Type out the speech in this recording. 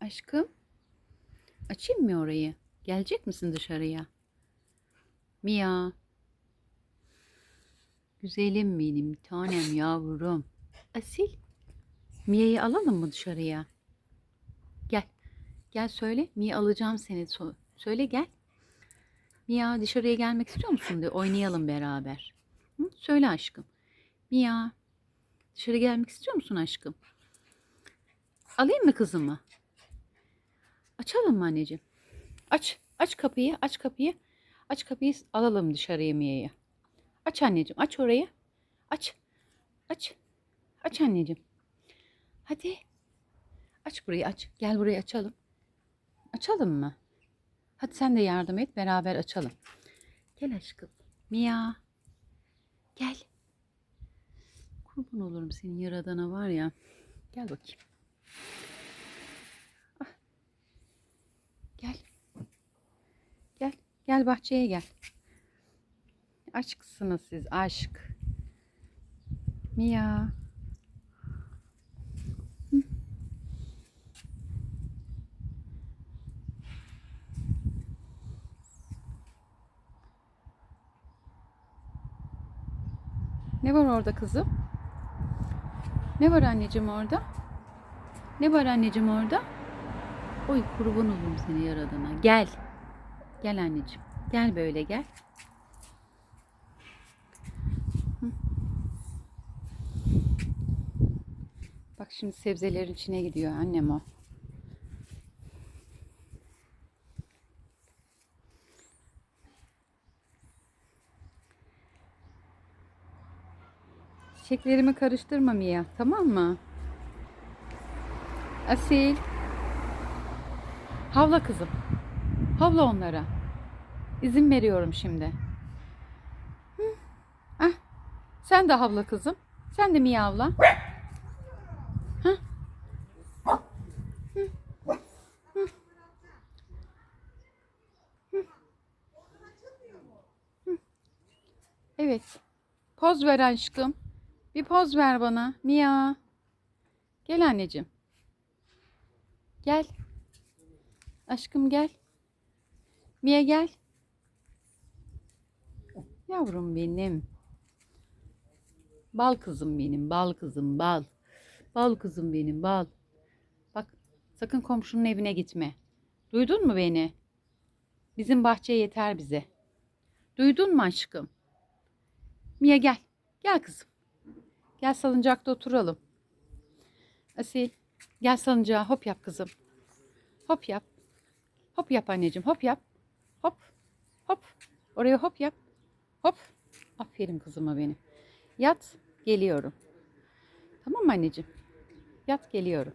Aşkım. Açayım mı orayı? Gelecek misin dışarıya? Mia. Güzelim benim tanem yavrum. Asil. Mia'yı alalım mı dışarıya? Gel. Gel söyle. Mia alacağım seni. Söyle gel. Mia dışarıya gelmek istiyor musun diye oynayalım beraber. Hı? Söyle aşkım. Mia dışarı gelmek istiyor musun aşkım? Alayım mı kızımı? Açalım mı anneciğim? Aç. Aç kapıyı. Aç kapıyı. Aç kapıyı alalım dışarıya Mia'yı. Aç anneciğim. Aç orayı. Aç. Aç. Aç anneciğim. Hadi. Aç burayı aç. Gel burayı açalım. Açalım mı? Hadi sen de yardım et. Beraber açalım. Gel aşkım. Mia. Gel. Kurban olurum senin yaradana var ya. Gel bakayım. Ah. Gel. Gel. Gel bahçeye gel. Aşksınız siz. Aşk. Mia. Ne var orada kızım? Ne var anneciğim orada? Ne var anneciğim orada? Oy kurban olurum seni yaradana. Gel. Gel anneciğim. Gel böyle gel. Bak şimdi sebzelerin içine gidiyor annem o. Çiçeklerimi karıştırma Mia. Tamam mı? Asil. Havla kızım. Havla onlara. İzin veriyorum şimdi. Hı. Ah. Sen de havla kızım. Sen de. Hı. Hı. Hı. Evet. Poz ver aşkım. Bir poz ver bana. Mia. Gel anneciğim. Gel. Aşkım gel. Mia gel. Yavrum benim. Bal kızım benim. Bal kızım bal. Bal kızım benim bal. Bak sakın komşunun evine gitme. Duydun mu beni? Bizim bahçe yeter bize. Duydun mu aşkım? Mia gel. Gel kızım. Gel salıncakta oturalım. Asil gel salıncağa hop yap kızım. Hop yap. Hop yap anneciğim hop yap. Hop hop. Oraya hop yap. Hop. Aferin kızıma benim. Yat geliyorum. Tamam mı anneciğim? Yat geliyorum.